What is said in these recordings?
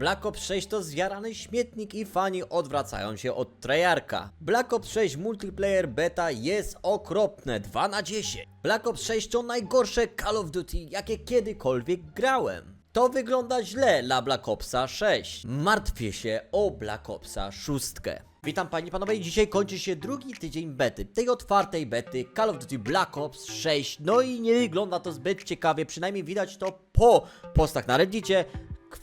Black Ops 6 to zjarany śmietnik i fani odwracają się od Treyarcha. Black Ops 6 multiplayer beta jest okropne, 2 na 10. Black Ops 6 to najgorsze Call of Duty, jakie kiedykolwiek grałem. To wygląda źle dla Black Opsa 6. Martwię się o Black Opsa 6. Witam panie i panowie, dzisiaj kończy się drugi tydzień bety, tej otwartej bety Call of Duty Black Ops 6, no i nie wygląda to zbyt ciekawie, przynajmniej widać to po postach na Reddicie,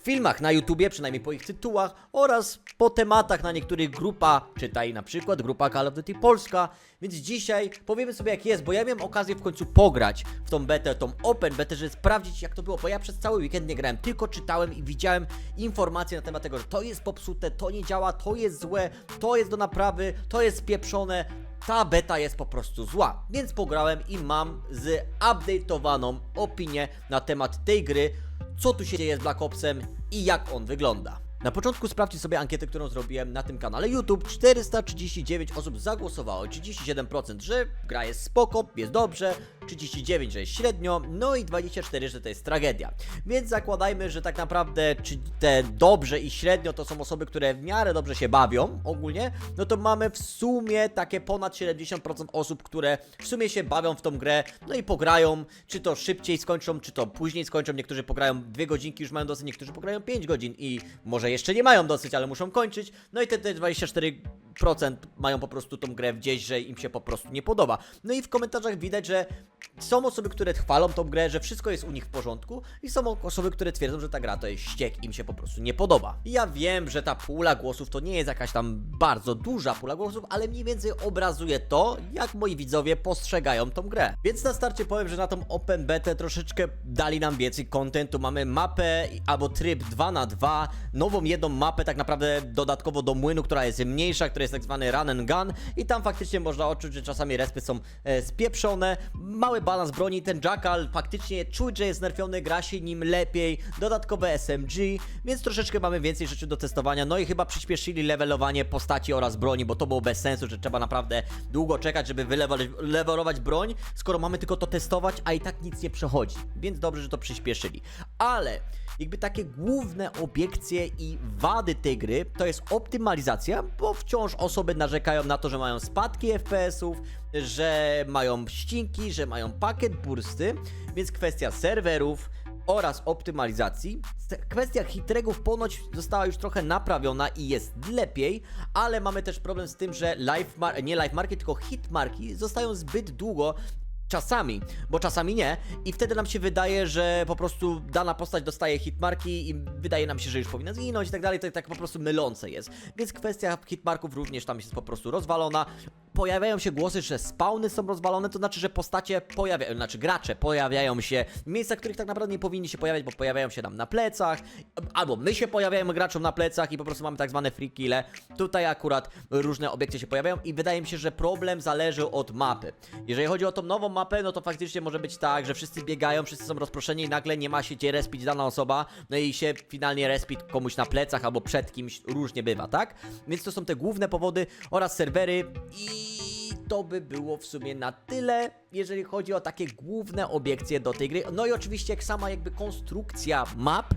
filmach na YouTubie, przynajmniej po ich tytułach oraz po tematach na niektórych grupach, czytaj na przykład grupa Call of Duty Polska, więc dzisiaj powiemy sobie jak jest, bo ja miałem okazję w końcu pograć w tą betę, tą open betę, żeby sprawdzić jak to było, bo ja przez cały weekend nie grałem, tylko czytałem i widziałem informacje na temat tego, że to jest popsute, to nie działa, to jest złe, to jest do naprawy, to jest spieprzone, ta beta jest po prostu zła. Więc pograłem i mam zupdate'owaną opinię na temat tej gry, co tu się dzieje z Black Opsem i jak on wygląda. Na początku sprawdźcie sobie ankietę, którą zrobiłem na tym kanale YouTube. 439 osób zagłosowało, 37%, że gra jest spoko, jest dobrze, 39, że jest średnio, no i 24, że to jest tragedia. Więc zakładajmy, że tak naprawdę czy te dobrze i średnio to są osoby, które w miarę dobrze się bawią ogólnie, no to mamy w sumie takie ponad 70% osób, które w sumie się bawią w tą grę, no i pograją, czy to szybciej skończą, czy to później skończą, niektórzy pograją dwie godzinki, już mają dosyć, niektórzy pograją 5 godzin i może jeszcze nie mają dosyć, ale muszą kończyć, no i te, te 24% mają po prostu tą grę gdzieś, że im się po prostu nie podoba. No i w komentarzach widać, że są osoby, które chwalą tą grę, że wszystko jest u nich w porządku i są osoby, które twierdzą, że ta gra to jest ściek, im się po prostu nie podoba. Ja wiem, że ta pula głosów to nie jest jakaś tam bardzo duża pula głosów, ale mniej więcej obrazuje to, jak moi widzowie postrzegają tą grę. Więc na starcie powiem, że na tą Open Betę troszeczkę dali nam więcej kontentu. Mamy mapę albo tryb 2 na 2 nową jedną mapę tak naprawdę dodatkowo do młynu, która jest mniejsza, która jest tak zwany run and gun i tam faktycznie można odczuć, że czasami respy są e, spieprzone, mały balans broni, ten Jackal faktycznie czuć, że jest nerfiony, gra się nim lepiej, dodatkowe SMG, więc troszeczkę mamy więcej rzeczy do testowania, no i chyba przyspieszyli levelowanie postaci oraz broni, bo to było bez sensu, że trzeba naprawdę długo czekać, żeby wylevelować broń, skoro mamy tylko to testować, a i tak nic nie przechodzi, więc dobrze, że to przyspieszyli, ale jakby takie główne obiekcje i wady tej gry to jest optymalizacja, bo wciąż osoby narzekają na to, że mają spadki FPS-ów, że mają ścinki, że mają pakiet bursty, więc kwestia serwerów oraz optymalizacji. Kwestia hitregów ponoć została już trochę naprawiona i jest lepiej, ale mamy też problem z tym, że live nie live marki, tylko hit marki zostają zbyt długo Czasami, bo czasami nie, i wtedy nam się wydaje, że po prostu dana postać dostaje hitmarki i wydaje nam się, że już powinna zginąć i tak dalej, to tak po prostu mylące jest. Więc kwestia hitmarków również tam jest po prostu rozwalona. Pojawiają się głosy, że spawny są rozwalone, to znaczy, że postacie pojawiają, znaczy gracze pojawiają się w miejscach, w których tak naprawdę nie powinni się pojawiać, bo pojawiają się nam na plecach, albo my się pojawiamy graczom na plecach i po prostu mamy tak zwane free kille. Tutaj akurat różne obiekty się pojawiają i wydaje mi się, że problem zależy od mapy. Jeżeli chodzi o tą nową mapę, no to faktycznie może być tak, że wszyscy biegają, wszyscy są rozproszeni i nagle nie ma się gdzie respić dana osoba, no i się finalnie respić komuś na plecach albo przed kimś, różnie bywa, tak? Więc to są te główne powody oraz serwery i to by było w sumie na tyle, jeżeli chodzi o takie główne obiekcje do tej gry. No i oczywiście jak sama jakby konstrukcja map,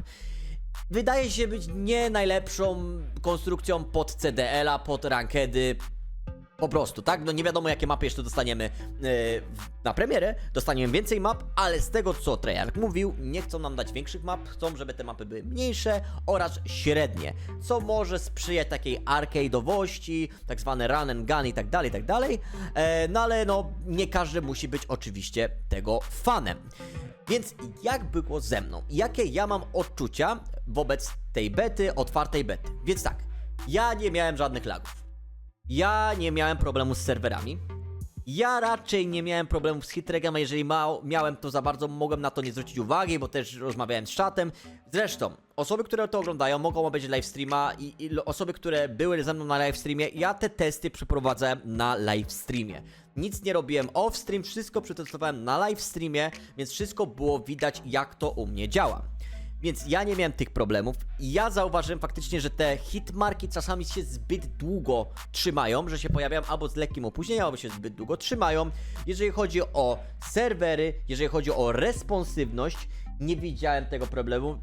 wydaje się być nie najlepszą konstrukcją pod CDL-a, pod rankedy, po prostu, tak? No nie wiadomo jakie mapy jeszcze dostaniemy yy, na premierę, dostaniemy więcej map, ale z tego co Treyarch mówił, nie chcą nam dać większych map, chcą, żeby te mapy były mniejsze oraz średnie, co może sprzyjać takiej arcade'owości, tak zwane run and gun i tak dalej, i tak dalej, e, no ale no nie każdy musi być oczywiście tego fanem. Więc jak było ze mną? Jakie ja mam odczucia wobec tej bety, otwartej bety? Więc tak, ja nie miałem żadnych lagów. Ja nie miałem problemu z serwerami. Ja raczej nie miałem problemów z hitregiem, a jeżeli miałem, to za bardzo mogłem na to nie zwrócić uwagi, bo też rozmawiałem z czatem. Zresztą, osoby, które to oglądają, mogą obejrzeć live streama i, i osoby, które były ze mną na live streamie, ja te testy przeprowadzałem na live streamie. Nic nie robiłem off stream, wszystko przetestowałem na live streamie, więc wszystko było widać, jak to u mnie działa. Więc ja nie miałem tych problemów i ja zauważyłem faktycznie, że te hitmarki czasami się zbyt długo trzymają, że się pojawiają albo z lekkim opóźnieniem, albo się zbyt długo trzymają. Jeżeli chodzi o serwery, jeżeli chodzi o responsywność, nie widziałem tego problemu.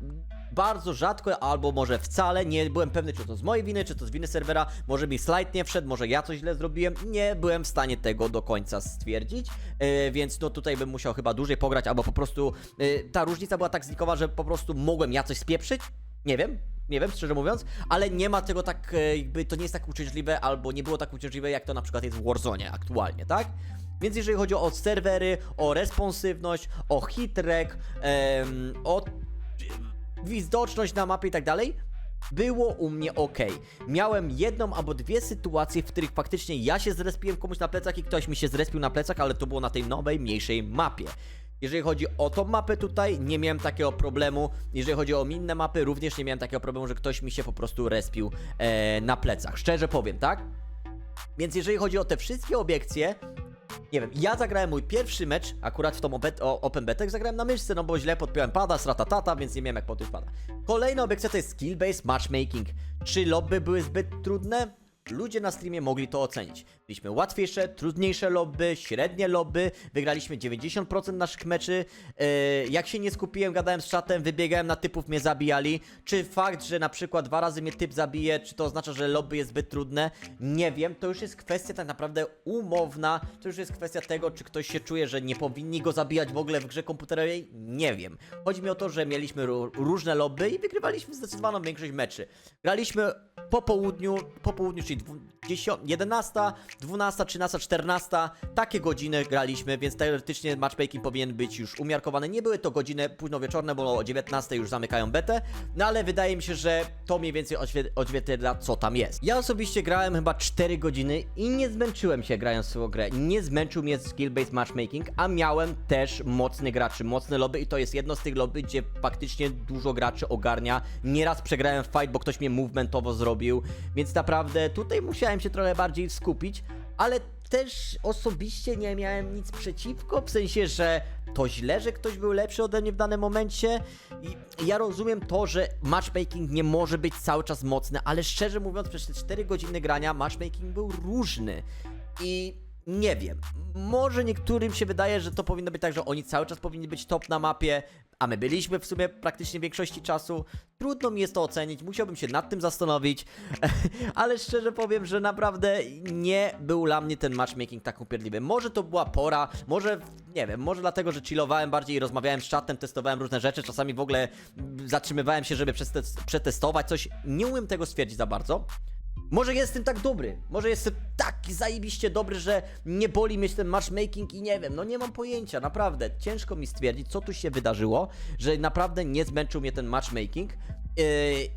Bardzo rzadko, albo może wcale, nie byłem pewny, czy to z mojej winy, czy to z winy serwera, może mi slajd nie wszedł, może ja coś źle zrobiłem, nie byłem w stanie tego do końca stwierdzić, e, więc no tutaj bym musiał chyba dłużej pograć, albo po prostu e, ta różnica była tak znikowa, że po prostu mogłem ja coś spieprzyć, nie wiem, nie wiem, szczerze mówiąc, ale nie ma tego tak, e, jakby to nie jest tak uciążliwe, albo nie było tak uciążliwe, jak to na przykład jest w Warzone aktualnie, tak? Więc jeżeli chodzi o serwery, o responsywność, o hitrek, em, o widoczność na mapie i tak dalej, było u mnie ok. Miałem jedną albo dwie sytuacje, w których faktycznie ja się zrespiłem komuś na plecach i ktoś mi się zrespił na plecach, ale to było na tej nowej, mniejszej mapie. Jeżeli chodzi o tą mapę tutaj, nie miałem takiego problemu. Jeżeli chodzi o inne mapy, również nie miałem takiego problemu, że ktoś mi się po prostu respił e, na plecach. Szczerze powiem, tak? Więc jeżeli chodzi o te wszystkie obiekcje, nie wiem, ja zagrałem mój pierwszy mecz, akurat w tą Open Betek, zagrałem na myszce, no bo źle podpiąłem pada, sratatata, więc nie miałem jak podpiąć pada. Kolejna obiekcja to jest skill-based matchmaking. Czy lobby były zbyt trudne? Ludzie na streamie mogli to ocenić. Mieliśmy łatwiejsze, trudniejsze lobby, średnie lobby, wygraliśmy 90% naszych meczy. Yy, jak się nie skupiłem, gadałem z czatem, wybiegałem na typów, mnie zabijali. Czy fakt, że na przykład dwa razy mnie typ zabije, czy to oznacza, że lobby jest zbyt trudne? Nie wiem, to już jest kwestia tak naprawdę umowna, to już jest kwestia tego, czy ktoś się czuje, że nie powinni go zabijać w ogóle w grze komputerowej? Nie wiem. Chodzi mi o to, że mieliśmy ró- różne lobby i wygrywaliśmy zdecydowaną większość meczy. Graliśmy po południu, po południu, czyli 10, 11, 12, 13, 14, takie godziny graliśmy, więc teoretycznie matchmaking powinien być już umiarkowany. Nie były to godziny późnowieczorne, bo o 19 już zamykają betę, no ale wydaje mi się, że to mniej więcej odzwierciedla, co tam jest. Ja osobiście grałem chyba 4 godziny i nie zmęczyłem się grając w tą grę. Nie zmęczył mnie skill-based matchmaking, a miałem też mocnych graczy, mocne lobby i to jest jedno z tych lobby, gdzie faktycznie dużo graczy ogarnia. Nieraz przegrałem fight, bo ktoś mnie movementowo zrobił, więc naprawdę tutaj musiałem się trochę bardziej skupić, ale też osobiście nie miałem nic przeciwko, w sensie, że to źle, że ktoś był lepszy ode mnie w danym momencie. I ja rozumiem to, że matchmaking nie może być cały czas mocny, ale szczerze mówiąc, przez te 4 godziny grania matchmaking był różny. I nie wiem, może niektórym się wydaje, że to powinno być tak, że oni cały czas powinni być top na mapie, a my byliśmy w sumie praktycznie większości czasu. Trudno mi jest to ocenić, musiałbym się nad tym zastanowić, ale szczerze powiem, że naprawdę nie był dla mnie ten matchmaking tak upierdliwy. Może to była pora, może, nie wiem, może dlatego, że chillowałem bardziej, rozmawiałem z czatem, testowałem różne rzeczy, czasami w ogóle mm, zatrzymywałem się, żeby przetestować coś. Nie umiem tego stwierdzić za bardzo. Może jestem tak dobry, może jestem tak zajebiście dobry, że nie boli mnie ten matchmaking i nie wiem, no nie mam pojęcia, naprawdę. Ciężko mi stwierdzić, co tu się wydarzyło, że naprawdę nie zmęczył mnie ten matchmaking yy,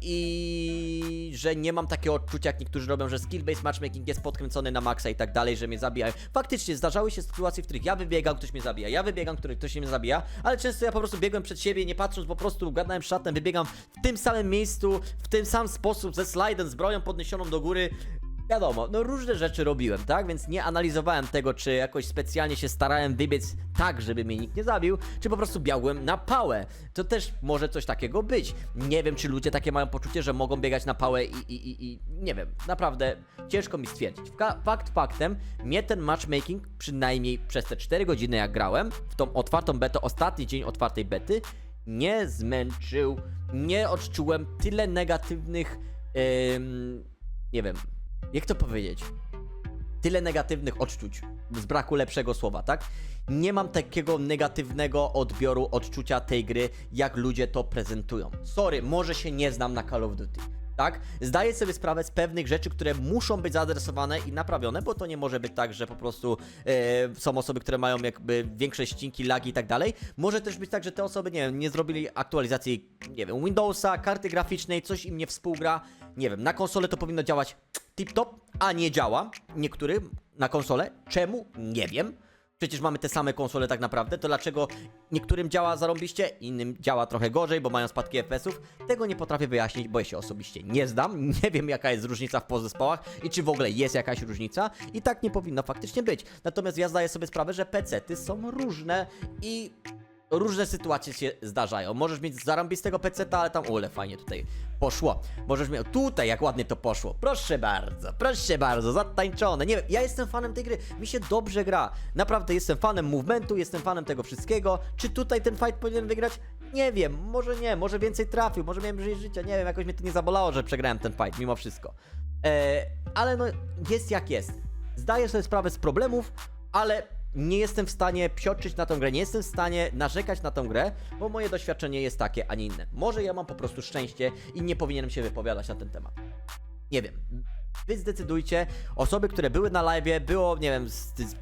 i że nie mam takiego odczucia, jak niektórzy robią, że skill-based matchmaking jest podkręcony na maksa i tak dalej, że mnie zabijają. Faktycznie zdarzały się sytuacje, w których ja wybiegam, ktoś mnie zabija, ja wybiegam, który ktoś mnie zabija, ale często ja po prostu biegłem przed siebie, nie patrząc, po prostu gadałem szatem, wybiegam w tym samym miejscu, w tym sam sposób, ze slajdem, z broją podniesioną do góry. Wiadomo, no różne rzeczy robiłem, tak? Więc nie analizowałem tego, czy jakoś specjalnie się starałem wybiec tak, żeby mnie nikt nie zabił, czy po prostu biegłem na pałę. To też może coś takiego być. Nie wiem, czy ludzie takie mają poczucie, że mogą biegać na pałę i, i, i, i nie wiem, naprawdę ciężko mi stwierdzić. Fa- Fakt faktem, mnie ten matchmaking, przynajmniej przez te 4 godziny jak grałem, w tą otwartą betę, ostatni dzień otwartej bety, nie zmęczył, nie odczułem tyle negatywnych, em, nie wiem, jak to powiedzieć? Tyle negatywnych odczuć, z braku lepszego słowa, tak? Nie mam takiego negatywnego odbioru, odczucia tej gry, jak ludzie to prezentują. Sorry, może się nie znam na Call of Duty. Tak? Zdaję sobie sprawę z pewnych rzeczy, które muszą być zaadresowane i naprawione, bo to nie może być tak, że po prostu e, są osoby, które mają jakby większe ścinki, lagi i tak dalej. Może też być tak, że te osoby, nie wiem, nie zrobili aktualizacji, nie wiem, Windowsa, karty graficznej, coś im nie współgra. Nie wiem, na konsolę to powinno działać tip-top, a nie działa. Niektórym na konsolę. Czemu? Nie wiem. Przecież mamy te same konsole tak naprawdę, to dlaczego niektórym działa zarąbiście, innym działa trochę gorzej, bo mają spadki FPS-ów? Tego nie potrafię wyjaśnić, bo ja się osobiście nie zdam, nie wiem jaka jest różnica w podzespołach i czy w ogóle jest jakaś różnica i tak nie powinno faktycznie być. Natomiast ja zdaję sobie sprawę, że PC-ty są różne i różne sytuacje się zdarzają. Możesz mieć zarąbistego peceta, ale tam ule fajnie tutaj poszło. Możesz mieć tutaj jak ładnie to poszło. Proszę bardzo, proszę bardzo, zatańczone. Nie wiem, ja jestem fanem tej gry, mi się dobrze gra. Naprawdę jestem fanem movementu, jestem fanem tego wszystkiego. Czy tutaj ten fight powinien wygrać? Nie wiem, może nie, może więcej trafił, może miałem żyć życia, nie wiem, jakoś mnie to nie zabolało, że przegrałem ten fight, mimo wszystko. E, ale no, jest jak jest. Zdaję sobie sprawę z problemów, ale nie jestem w stanie psioczyć na tą grę, nie jestem w stanie narzekać na tą grę, bo moje doświadczenie jest takie, a nie inne. Może ja mam po prostu szczęście i nie powinienem się wypowiadać na ten temat. Nie wiem. Wy zdecydujcie. Osoby, które były na live, było, nie wiem,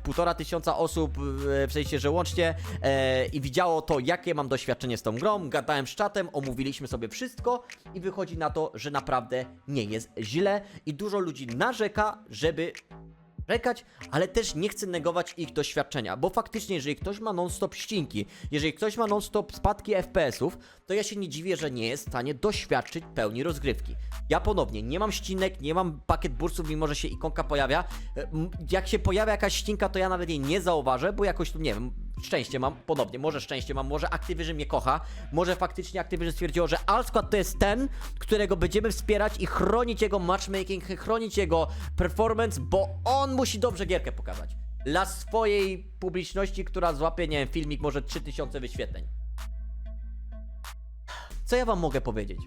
półtora tysiąca osób, e, w sensie, że łącznie e, i widziało to, jakie mam doświadczenie z tą grą. Gadałem z czatem, omówiliśmy sobie wszystko i wychodzi na to, że naprawdę nie jest źle i dużo ludzi narzeka, żeby rekać, ale też nie chcę negować ich doświadczenia, bo faktycznie, jeżeli ktoś ma non-stop ścinki, jeżeli ktoś ma non-stop spadki FPS-ów, to ja się nie dziwię, że nie jest w stanie doświadczyć pełni rozgrywki. Ja ponownie nie mam ścinek, nie mam pakiet bursów, mimo że się ikonka pojawia. E, Jak się pojawia jakaś ścinka, to ja nawet jej nie zauważę, bo jakoś tu nie wiem. Szczęście mam, ponownie, może szczęście mam, może Activision mnie kocha, może faktycznie Activision stwierdziło, że Alskład to jest ten, którego będziemy wspierać i chronić jego matchmaking, chronić jego performance, bo on musi dobrze gierkę pokazać. Dla swojej publiczności, która złapie, nie wiem, filmik może 3000 wyświetleń. Co ja wam mogę powiedzieć?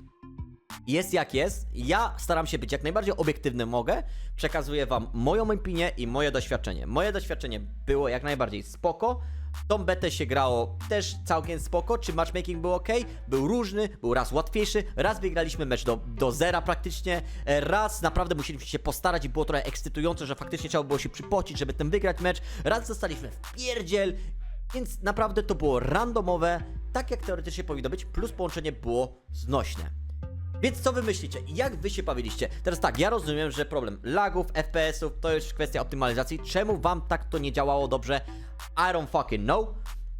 Jest jak jest. Ja staram się być jak najbardziej obiektywny mogę. Przekazuję wam moją opinię i moje doświadczenie. Moje doświadczenie było jak najbardziej spoko. Tą betę się grało też całkiem spoko. Czy matchmaking był ok? Był różny, był raz łatwiejszy, raz wygraliśmy mecz do, do zera praktycznie, e, raz naprawdę musieliśmy się postarać i było trochę ekscytujące, że faktycznie trzeba było się przypocić, żeby ten wygrać mecz, raz zostaliśmy w pierdziel, więc naprawdę to było randomowe, tak jak teoretycznie powinno być, plus połączenie było znośne. Więc co wy myślicie? Jak wy się bawiliście? Teraz tak, ja rozumiem, że problem lagów, FPS-ów to już kwestia optymalizacji. Czemu wam tak to nie działało dobrze? I don't fucking know.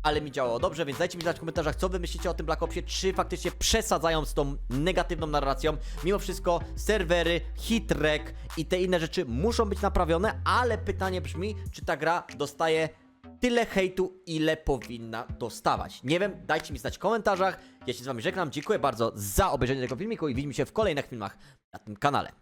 Ale mi działało dobrze, więc dajcie mi znać w komentarzach, co wy myślicie o tym Black Opsie, czy faktycznie przesadzają z tą negatywną narracją. Mimo wszystko serwery, hitrek i te inne rzeczy muszą być naprawione, ale pytanie brzmi, czy ta gra dostaje tyle hejtu, ile powinna dostawać. Nie wiem, dajcie mi znać w komentarzach. Ja się z wami żegnam, dziękuję bardzo za obejrzenie tego filmiku i widzimy się w kolejnych filmach na tym kanale.